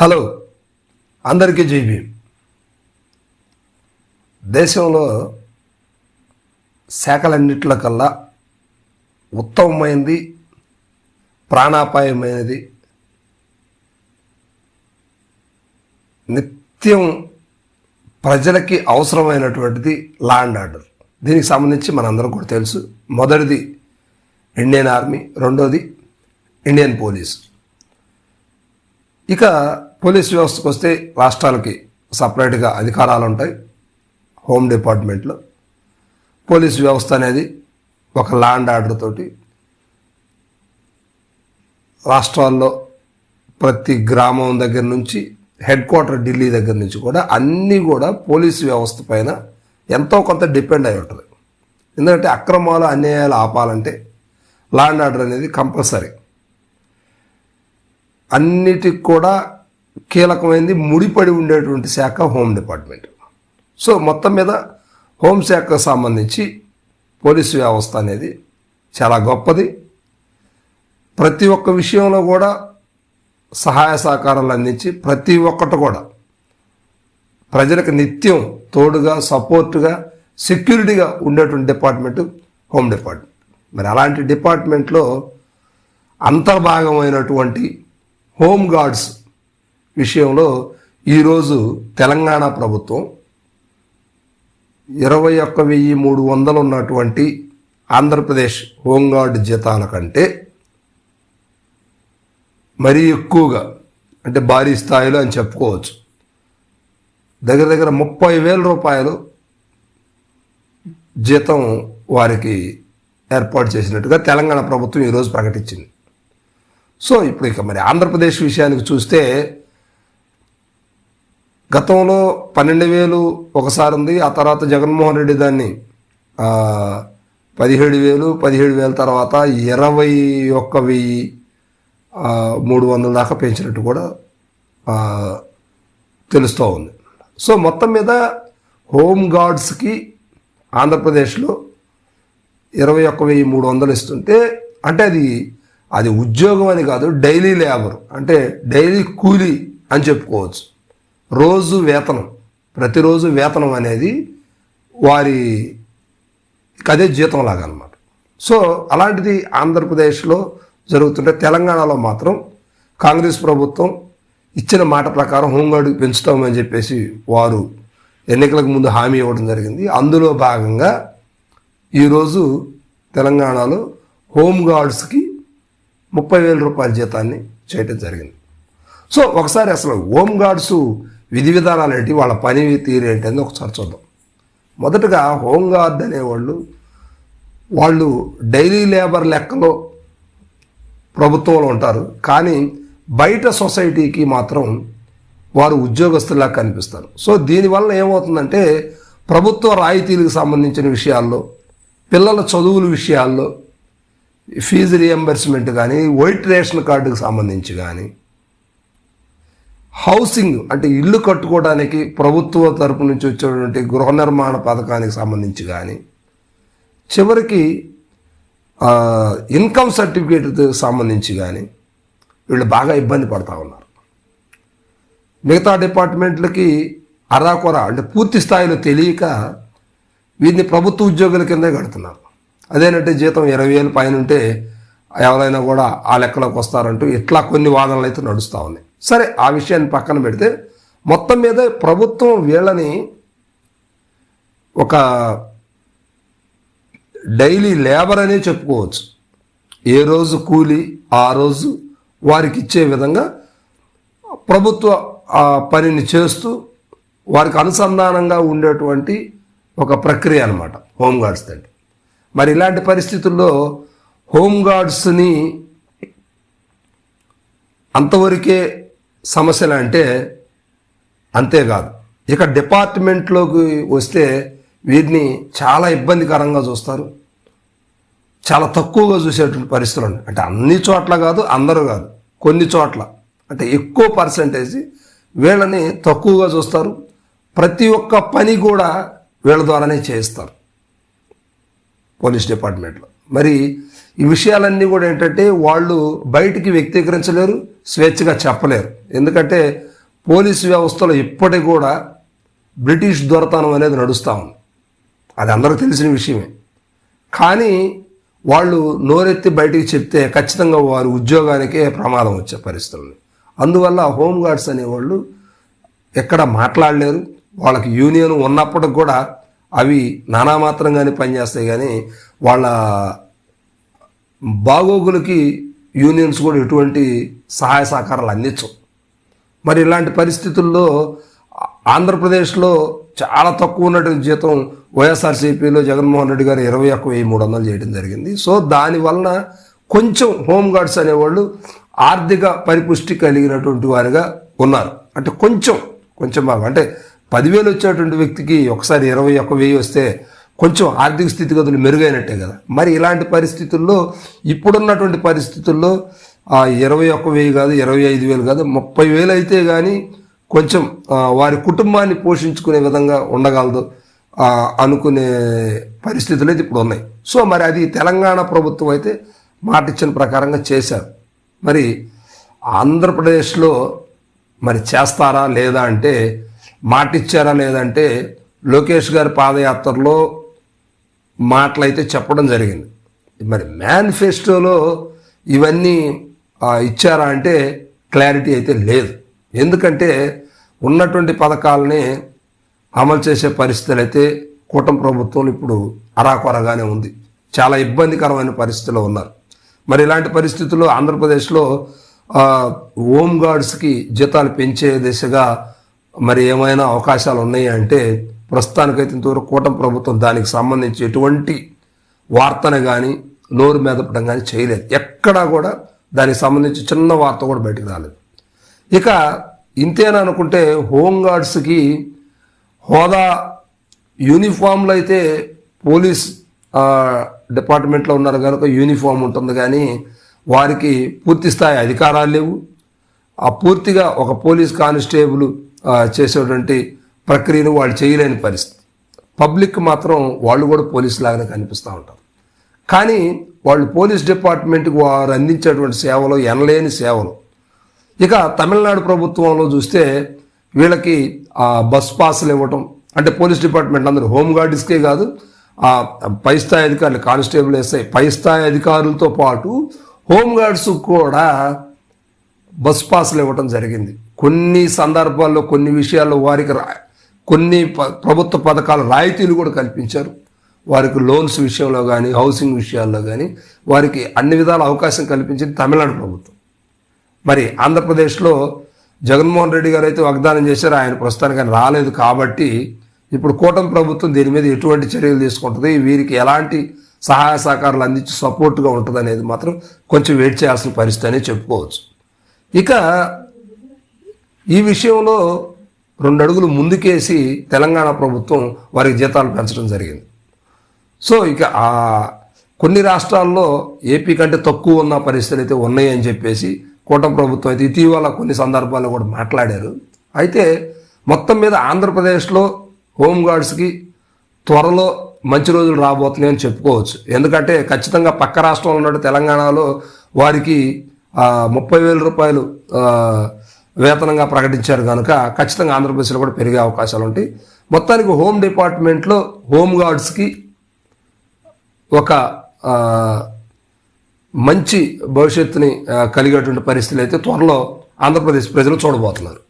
Hello అందరికీ జైబీ దేశంలో శాఖలన్నింటిలో కల్లా ఉత్తమమైనది ప్రాణాపాయమైనది నిత్యం ప్రజలకి అవసరమైనటువంటిది లా అండ్ ఆర్డర్. దీనికి సంబంధించి మనందరం కూడా తెలుసు. మొదటిది ఇండియన్ ఆర్మీ రెండోది ఇండియన్ పోలీస్. ఇక పోలీస్ వ్యవస్థకు వస్తే రాష్ట్రాలకి సపరేట్గా అధికారాలు ఉంటాయి హోమ్ డిపార్ట్మెంట్లో. పోలీస్ వ్యవస్థ అనేది ఒక ల్యాండ్ ఆర్డర్ తోటి రాష్ట్రాల్లో ప్రతి గ్రామం దగ్గర నుంచి హెడ్ క్వార్టర్ ఢిల్లీ దగ్గర నుంచి కూడా అన్నీ కూడా పోలీస్ వ్యవస్థ పైన ఎంతో కొంత డిపెండ్ అయి ఉంటుంది. ఎందుకంటే అక్రమాలు అన్యాయాలు ఆపాలంటే ల్యాండ్ ఆర్డర్ అనేది కంపల్సరీ. అన్నిటికి కూడా కీలకమైనది ముడిపడి ఉండేటువంటి శాఖ హోమ్ డిపార్ట్మెంట్. సో మొత్తం మీద హోంశాఖకు సంబంధించి పోలీసు వ్యవస్థ అనేది చాలా గొప్పది. ప్రతి ఒక్క విషయంలో కూడా సహాయ సహకారాలు అందించి ప్రతి ఒక్కటి కూడా ప్రజలకు నిత్యం తోడుగా సపోర్టుగా సెక్యూరిటీగా ఉండేటువంటి డిపార్ట్మెంట్ హోమ్ డిపార్ట్మెంట్. మరి అలాంటి డిపార్ట్మెంట్లో అంతర్భాగమైనటువంటి హోమ్ గార్డ్స్ విషయంలో ఈరోజు తెలంగాణ ప్రభుత్వం ఇరవై ఒక్క వెయ్యి మూడు వందలు ఉన్నటువంటి ఆంధ్రప్రదేశ్ హోంగార్డ్ జీతాల కంటే మరీ ఎక్కువగా అంటే భారీ స్థాయిలో అని చెప్పుకోవచ్చు. దగ్గర దగ్గర ముప్పై వేల రూపాయలు జీతం వారికి ఏర్పాటు చేసినట్టుగా తెలంగాణ ప్రభుత్వం ఈరోజు ప్రకటించింది. సో ఇప్పుడు ఇక మరి ఆంధ్రప్రదేశ్ విషయానికి చూస్తే గతంలో పన్నెండు వేలు ఒకసారి ఉంది ఆ తర్వాత జగన్మోహన్ రెడ్డి దాన్ని పదిహేడు వేలు పదిహేడు వేల తర్వాత ఇరవై ఒక్క వెయ్యి మూడు వందల దాకా పెంచినట్టు కూడా తెలుస్తూ ఉంది. సో మొత్తం మీద హోమ్ గార్డ్స్కి ఆంధ్రప్రదేశ్లో ఇరవై ఒక్క వెయ్యి మూడు వందలు ఇస్తుంటే అంటే అది అది ఉద్యోగం అని కాదు డైలీ లేబర్ అంటే డైలీ కూలీ అని చెప్పుకోవచ్చు. రోజు వేతనం ప్రతిరోజు వేతనం అనేది వారి అదే జీతం లాగా అనమాట సో అలాంటిది ఆంధ్రప్రదేశ్లో జరుగుతుంటే తెలంగాణలో మాత్రం కాంగ్రెస్ ప్రభుత్వం ఇచ్చిన మాట ప్రకారం హోంగార్డు పెంచుతామని చెప్పేసి వారు ఎన్నికలకు ముందు హామీ ఇవ్వడం జరిగింది. అందులో భాగంగా ఈరోజు తెలంగాణలో హోమ్ గార్డ్స్కి ముప్పై వేల రూపాయల జీతాన్ని చేయటం జరిగింది. సో ఒకసారి అసలు హోమ్ గార్డ్స్ విధి విధానాలు ఏంటి వాళ్ళ పని తీరు ఏంటి అని ఒకసారి చూద్దాం. మొదటగా హోంగార్డ్ అనేవాళ్ళు వాళ్ళు డైలీ లేబర్ లెక్కలో ప్రభుత్వంలో ఉంటారు కానీ బయట సొసైటీకి మాత్రం వారు ఉద్యోగస్తులా కనిపిస్తారు. సో దీనివల్ల ఏమవుతుందంటే ప్రభుత్వ రాయితీలకు సంబంధించిన విషయాల్లో పిల్లల చదువుల విషయాల్లో ఫీజు రియంబర్స్మెంట్ కానీ వైట్ రేషన్ కార్డుకు సంబంధించి కానీ హౌసింగ్ అంటే ఇల్లు కట్టుకోవడానికి ప్రభుత్వ తరపు నుంచి వచ్చేటువంటి గృహ నిర్మాణ పథకానికి సంబంధించి కానీ చివరికి ఇన్కమ్ సర్టిఫికేట్ సంబంధించి కానీ వీళ్ళు బాగా ఇబ్బంది పడతా ఉన్నారు. మిగతా డిపార్ట్మెంట్లకి అరాకొర అంటే పూర్తి స్థాయిలో తెలియక వీరిని ప్రభుత్వ ఉద్యోగుల కిందే కడుతున్నారు. అదేనంటే జీతం ఇరవై వేలు పైన ఉంటే ఎవరైనా కూడా ఆ లెక్కలోకి వస్తారంటూ ఇట్లా కొన్ని వాదనలు అయితే నడుస్తూ ఉన్నాయి. సరే ఆ విషయాన్ని పక్కన పెడితే మొత్తం మీద ప్రభుత్వం వీళ్ళని ఒక డైలీ లేబర్ అనే చెప్పుకోవచ్చు. ఏ రోజు కూలి ఆ రోజు వారికి ఇచ్చే విధంగా ప్రభుత్వ ఆ పనిని చేస్తూ వారికి అనుసంధానంగా ఉండేటువంటి ఒక ప్రక్రియ అనమాట హోమ్ గార్డ్స్ అంటే మరి ఇలాంటి పరిస్థితుల్లో హోమ్ గార్డ్స్ని అంతవరకే సమస్యలు అంటే అంతేకాదు ఇక డిపార్ట్మెంట్లోకి వస్తే వీరిని చాలా ఇబ్బందికరంగా చూస్తారు. చాలా తక్కువగా చూసేటువంటి పరిస్థితులు ఉన్నాయి. అంటే అన్ని చోట్ల కాదు అందరూ కాదు. కొన్ని చోట్ల. అంటే ఎక్కువ పర్సంటేజ్ వీళ్ళని తక్కువగా చూస్తారు. ప్రతి ఒక్క పని కూడా వీళ్ళ ద్వారానే చేయిస్తారు. పోలీస్ డిపార్ట్మెంట్లో. మరి ఈ విషయాలన్నీ కూడా ఏంటంటే వాళ్ళు బయటికి వ్యక్తీకరించలేరు స్వేచ్ఛగా చెప్పలేరు. ఎందుకంటే పోలీసు వ్యవస్థలో ఇప్పటికి కూడా బ్రిటిష్ దొరతనం అనేది నడుస్తూ ఉంది. అది అందరికీ తెలిసిన విషయమే. కానీ వాళ్ళు నోరెత్తి బయటికి చెప్తే ఖచ్చితంగా వారి ఉద్యోగానికే ప్రమాదం వచ్చే పరిస్థితులు అందువల్ల హోమ్ గార్డ్స్ అనేవాళ్ళు ఎక్కడ మాట్లాడలేరు. వాళ్ళకి యూనియన్ ఉన్నప్పటికి కూడా అవి నానామాత్రంగానే పనిచేస్తాయి కానీ వాళ్ళ బాగోగులకి యూనియన్స్ కూడా ఎటువంటి సహాయ సహకారాలు అందించవు. మరి ఇలాంటి పరిస్థితుల్లో ఆంధ్రప్రదేశ్లో చాలా తక్కువ ఉన్నటువంటి జీతం వైఎస్ఆర్సీపీలో జగన్మోహన్ రెడ్డి గారు ఇరవై ఒక్క వెయ్యి మూడు వందలు చేయడం జరిగింది. సో దాని వలన కొంచెం హోమ్ గార్డ్స్ అనేవాళ్ళు ఆర్థిక పరిపుష్టి కలిగినటువంటి వారిగా ఉన్నారు. అంటే కొంచెం కొంచెం బాగా. అంటే పదివేలు వచ్చేటువంటి వ్యక్తికి ఒకసారి ఇరవై ఒక్క వెయ్యి వస్తే కొంచెం ఆర్థిక స్థితిగతులు మెరుగైనట్టే కదా. మరి ఇలాంటి పరిస్థితుల్లో ఇప్పుడున్నటువంటి పరిస్థితుల్లో ఆ ఇరవై ఒక్క వెయ్యి కాదు ఇరవై ఐదు వేలు కాదు ముప్పై వేలు అయితే కానీ కొంచెం వారి కుటుంబాన్ని పోషించుకునే విధంగా ఉండగలదు అనుకునే పరిస్థితులు అయితే ఇప్పుడు ఉన్నాయి. సో మరి అది తెలంగాణ ప్రభుత్వం అయితే మాట ఇచ్చిన ప్రకారంగా చేశారు. మరి ఆంధ్రప్రదేశ్లో మరి చేస్తారా లేదా అంటే మాటిచ్చారా లేదంటే లోకేష్ గారి పాదయాత్రలో మాటలైతే చెప్పడం జరిగింది. మరి మేనిఫెస్టోలో ఇవన్నీ ఇచ్చారా అంటే క్లారిటీ అయితే లేదు. ఎందుకంటే ఉన్నటువంటి పథకాలని అమలు చేసే పరిస్థితులు అయితే కూటమి ప్రభుత్వం ఇప్పుడు అరాకొరగానే ఉంది. చాలా ఇబ్బందికరమైన పరిస్థితిలో ఉన్నారు. మరి ఇలాంటి పరిస్థితుల్లో ఆంధ్రప్రదేశ్లో హోమ్ గార్డ్స్కి జీతాలు పెంచే దిశగా మరి ఏమైనా అవకాశాలు ఉన్నాయా అంటే ప్రస్తుతానికైతే ఇంతవరకు కూటమి ప్రభుత్వం దానికి సంబంధించి ఎటువంటి వార్తను కానీ నోరు మెదపడం కానీ చేయలేదు. ఎక్కడా కూడా దానికి సంబంధించి చిన్న వార్త కూడా బయటకు రాలేదు. ఇక ఇంతేనా అనుకుంటే హోమ్ గార్డ్స్కి హోదా యూనిఫామ్లు అయితే పోలీస్ డిపార్ట్మెంట్లో ఉన్నారు కనుక యూనిఫామ్ ఉంటుంది కానీ వారికి పూర్తి స్థాయి అధికారాలు లేవు. ఆ పూర్తిగా ఒక పోలీస్ కానిస్టేబుల్ చేసేటువంటి ప్రక్రియను వాళ్ళు చేయలేని పరిస్థితి. పబ్లిక్ మాత్రం వాళ్ళు కూడా పోలీస్ లాగానే కనిపిస్తూ ఉంటారు. కానీ వాళ్ళు పోలీస్ డిపార్ట్మెంట్కి వారు అందించేటువంటి సేవలు ఎనలేని సేవలు. ఇక తమిళనాడు ప్రభుత్వంలో చూస్తే వీళ్ళకి బస్ పాసులు ఇవ్వటం అంటే పోలీస్ డిపార్ట్మెంట్ అందరూ హోంగార్డ్స్కే కాదు పై స్థాయి అధికారులు కానిస్టేబుల్ ఎస్ఐ పై స్థాయి అధికారులతో పాటు హోమ్ గార్డ్స్ కూడా బస్ పాసులు ఇవ్వటం జరిగింది. కొన్ని సందర్భాల్లో కొన్ని విషయాల్లో వారికి రా కొన్ని ప- ప్రభుత్వ పథకాల రాయితీలు కూడా కల్పించారు. వారికి లోన్స్ విషయంలో కానీ హౌసింగ్ విషయాల్లో కానీ వారికి అన్ని విధాల అవకాశం కల్పించింది తమిళనాడు ప్రభుత్వం. మరి ఆంధ్రప్రదేశ్లో జగన్మోహన్ రెడ్డి గారు అయితే వాగ్దానం చేశారు ఆయన ప్రస్తుతానికి ఆయన రాలేదు కాబట్టి ఇప్పుడు కూటమి ప్రభుత్వం దీని మీద ఎటువంటి చర్యలు తీసుకుంటుంది వీరికి ఎలాంటి సహాయ సహకారాలు అందించి సపోర్ట్గా ఉంటుంది అనేది మాత్రం కొంచెం వెయిట్ చేయాల్సిన పరిస్థితి అని చెప్పుకోవచ్చు. ఇక ఈ విషయంలో రెండు అడుగులు ముందుకేసి తెలంగాణ ప్రభుత్వం వారికి జీతాలు పెంచడం జరిగింది. సో ఇక ఆ కొన్ని రాష్ట్రాల్లో ఏపీ కంటే తక్కువ ఉన్న పరిస్థితులు అయితే ఉన్నాయని చెప్పేసి కూటమి ప్రభుత్వం అయితే ఇటీవల కొన్ని సందర్భాల్లో కూడా మాట్లాడారు. అయితే మొత్తం మీద ఆంధ్రప్రదేశ్లో హోంగార్డ్స్కి త్వరలో మంచి రోజులు రాబోతున్నాయి అని చెప్పుకోవచ్చు. ఎందుకంటే ఖచ్చితంగా పక్క రాష్ట్రంలో ఉన్నట్టు తెలంగాణలో వారికి ముప్పై వేల రూపాయలు వేతనంగా ప్రకటించారు కనుక ఖచ్చితంగా ఆంధ్రప్రదేశ్లో కూడా పెరిగే అవకాశాలు ఉంటాయి. మొత్తానికి హోమ్ డిపార్ట్మెంట్లో హోమ్ గార్డ్స్కి ఒక మంచి భవిష్యత్తుని కలిగేటువంటి పరిస్థితులు అయితే త్వరలో ఆంధ్రప్రదేశ్ ప్రజలు చూడబోతున్నారు.